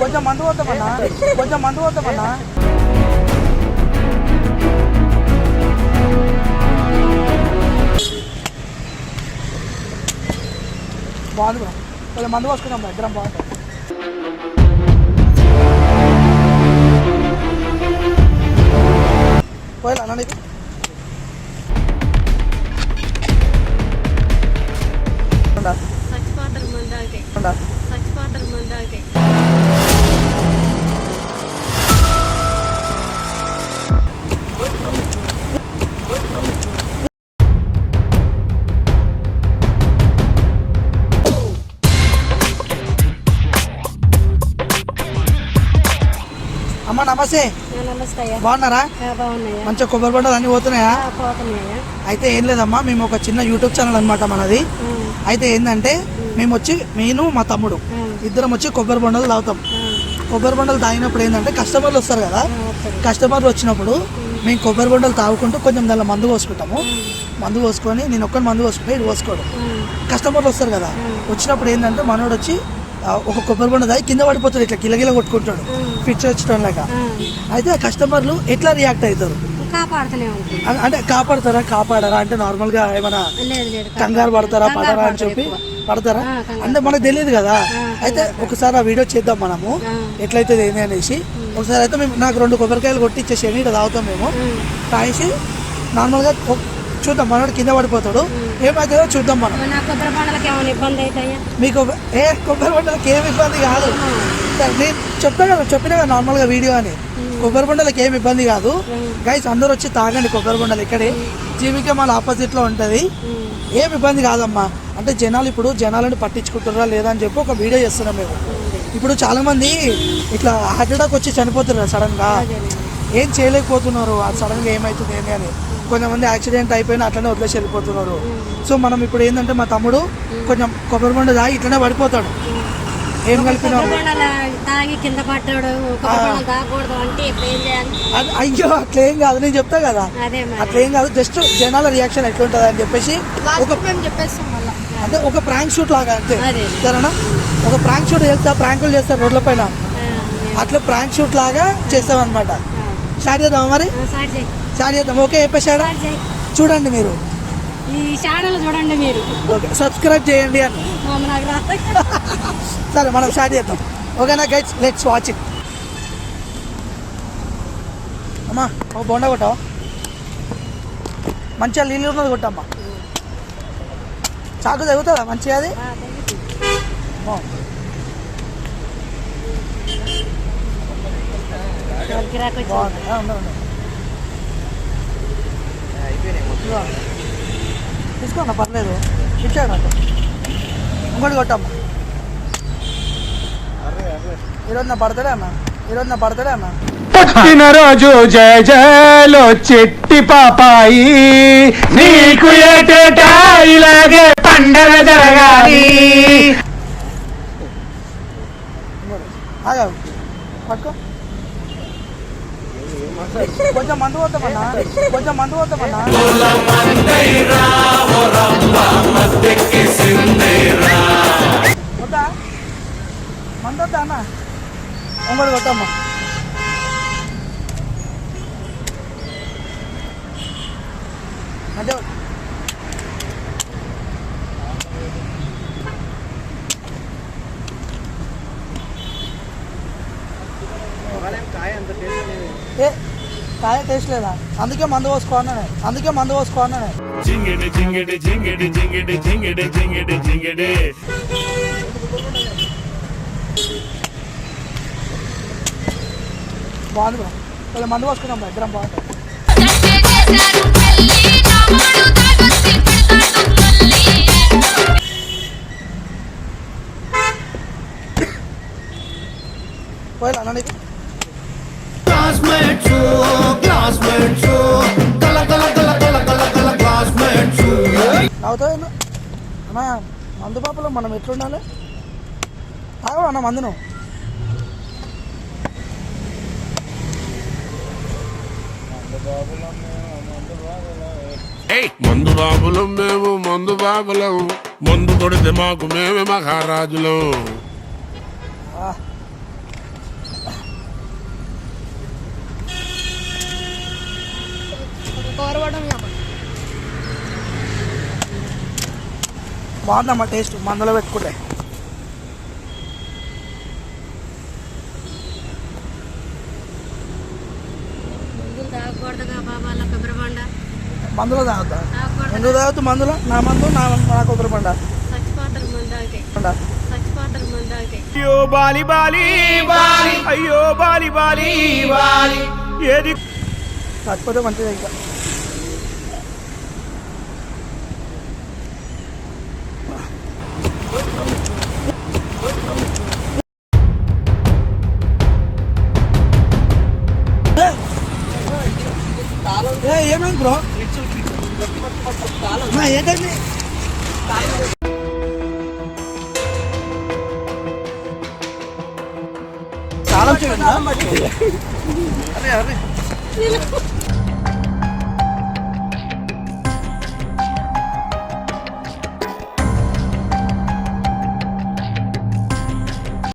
కొంచెం మందు పోతామన్నా కొంచెం మందు పోతామన్నా బాగుంది బ్రో కొంచెం మందు పోసుకుందాం బ్రో ఇద్దరం బాగుంటుంది పోయిలా అన్న నీకు అమ్మ నమస్తే. బాగున్నారా? మంచిగా కొబ్బరి బండలు అన్నీ పోతున్నాయా? అయితే ఏం లేదమ్మా మేము ఒక చిన్న యూట్యూబ్ ఛానల్ అనమాట మనది. అయితే ఏంటంటే మేము వచ్చి నేను మా తమ్ముడు ఇద్దరం వచ్చి కొబ్బరి బండలు తాగుతాం. కొబ్బరి బండలు తాగినప్పుడు ఏంటంటే కస్టమర్లు వస్తారు కదా. కస్టమర్లు వచ్చినప్పుడు మేము కొబ్బరి బండలు తాగుకుంటూ కొంచెం దానిలో మందు పోసుకుంటాము. మందు పోసుకొని నేను ఒక్కని మందు పోసుకుంటే ఇది పోసుకోడు. కస్టమర్లు వస్తారు కదా. వచ్చినప్పుడు ఏంటంటే మనోడు వచ్చి ఒక కొబ్బరి బండ తాగి కింద పడిపోతాడు ఇట్లా కిలకిల కొట్టుకుంటాడు. ఫిట్స్ వచ్చడం లాగా అయితే ఆ కస్టమర్లు ఎట్లా రియాక్ట్ అవుతారు? అంటే కాపాడతారా కాపాడరా? అంటే నార్మల్గా ఏమైనా లేదు లేదు కంగారు పడతారా పడరా అని చెప్పి పడతారా? అంటే మనకు తెలియదు కదా. అయితే ఒకసారి ఆ వీడియో చేద్దాం మనము. ఎట్లయితే ఏంది అనేసి. ఒకసారి అయితే మేము నాకు రెండు కొబ్బరికాయలు కొట్టి ఇచ్చేసి ఇట్లా తాగుతాం మేము. తాగేసి నార్మల్గా చూద్దాం మనోడు కింద పడిపోతాడు. ఏమవుతుందో చూద్దాం మనం. నా కొబ్బరి పండ్లకి ఏమైనా ఇబ్బంది అవుతాయా? మీకు ఏ కొబ్బరి బండలకి ఏమి ఇబ్బంది కాదు. నేను చెప్తా కదా చెప్పినా కదా నార్మల్గా వీడియో అని. కొబ్బరి బండలకి ఏమి ఇబ్బంది కాదు. గైస్ అందరూ వచ్చి తాగండి కొబ్బరి బండలు ఇక్కడే జీవిక మన ఆపోజిట్లో ఉంటుంది. ఏమి ఇబ్బంది కాదమ్మా. అంటే జనాలు ఇప్పుడు జనాలను పట్టించుకుంటారా లేదా అని చెప్పి ఒక వీడియో చేస్తున్నాం మేము. ఇప్పుడు చాలా మంది ఇట్లా హార్ట్ అటాక్ వచ్చి చనిపోతున్నారు సడన్గా ఏం చేయలేకపోతున్నారు ఆ సడన్గా ఏమవుతుంది ఏమి అని. కొంతమంది యాక్సిడెంట్ అయిపోయినా అట్లనే వదిలేసి వెళ్ళిపోతున్నారు. సో మనం ఇప్పుడు ఏంటంటే మా తమ్ముడు కొంచెం కొబ్బరి బండ తాగి ఇట్లనే పడిపోతాడు. ఏం అది- అయ్యో అట్లేం కాదు. నేను చెప్తా కదా. అదే మరి. అట్లేం కాదు. జస్ట్ జనాల రియాక్షన్ ఎట్లుంటుంది అని చెప్పేసి ఒక అంటే ఒక ప్రాంక్ షూట్ లాగా అంతే. సరేనా? ఒక ప్రాంక్ షూట్ చేస్తా ప్రాంకులు చేస్తారు రోడ్ల పైన. అట్లా ప్రాంక్ షూట్ లాగా చేస్తాం అనమాట స్టార్ట్ చేద్దాం మరి? స్టార్ట్ చేద్దాం ఓకే చేయి. చూడండి మీరు. ఈ ఛానల్ చూడండి మీరు. ఓకే సబ్స్క్రైబ్ చేయండి అని. సరే మనం స్టార్ట్ చేద్దాం. ఓకేనా గైడ్స్ లెట్స్ వాచ్ ఇట్ అమ్మా ఓ బొండ కొట్టావా? మంచిగా నీళ్ళు ఉన్నది కొట్టమ్మా. చాకు తగ్గుతుందా మంచిగా అది? బాగుంది. తీసుకోండి పర్లేదు ఇచ్చాడు అంటే ఇంకోటి కొట్టమ్మా. ఈరోజు నా పడతాడే అన్న ఈరోజు నా పడతాడే అన్న పుట్టినరోజు జయ జయలో చెట్టి పాపాయి. నీకు ఏటేటా ఇలాగే పండగ జరగాలి. ఆగా పట్టుకో. కొంచెం మందు పోతామన్నా కొంచెం మందు పోతామన్నా వద్దా మందు వద్దా అన్న ఇంకోటి కొట్టమ్మా అంటే ఏ కాయ టేస్ట్ లేదా? అందుకే మందు పోసుకోవాలనే అందుకే మందు పోసుకోవాలనే జింగిడి జింగిడి జింగిడి జింగిడి జింగిడి జింగిడి జింగిడి. బాగుంది బ్రో. కొంచెం మందు పోసుకుందాం ఇద్దరం బాగుంటుంది చేశారు పెళ్ళి నామాడు తాగొచ్చి పెడతాడు మళ్ళీ పోయిలా అన్న నీకు? తాగుతా అన్న మందు పాపలో మనం ఎట్లుండాలి? తాగవు అన్న మందును? మందు బాబులం మేము మందు బాబులం. మందు కొడితే మాకు మేమే మహారాజులు. కోరవడం బాగుందమ్మా టేస్ట్ మందులో పెట్టుకుంటే. మందులు తాగుతా ఎందుకు తాగుతూ మందులో? నా మందు నా నా కొబ్బరి పండ అయ్యో బాలి బాలి బాలి. అయ్యో బాలి బాలి బాలి. ఏది కాకపోతే మంచిది ఇంకా. ఏమైంది బ్రో? ఏంటండి తాళం చూడండి అరే అరే.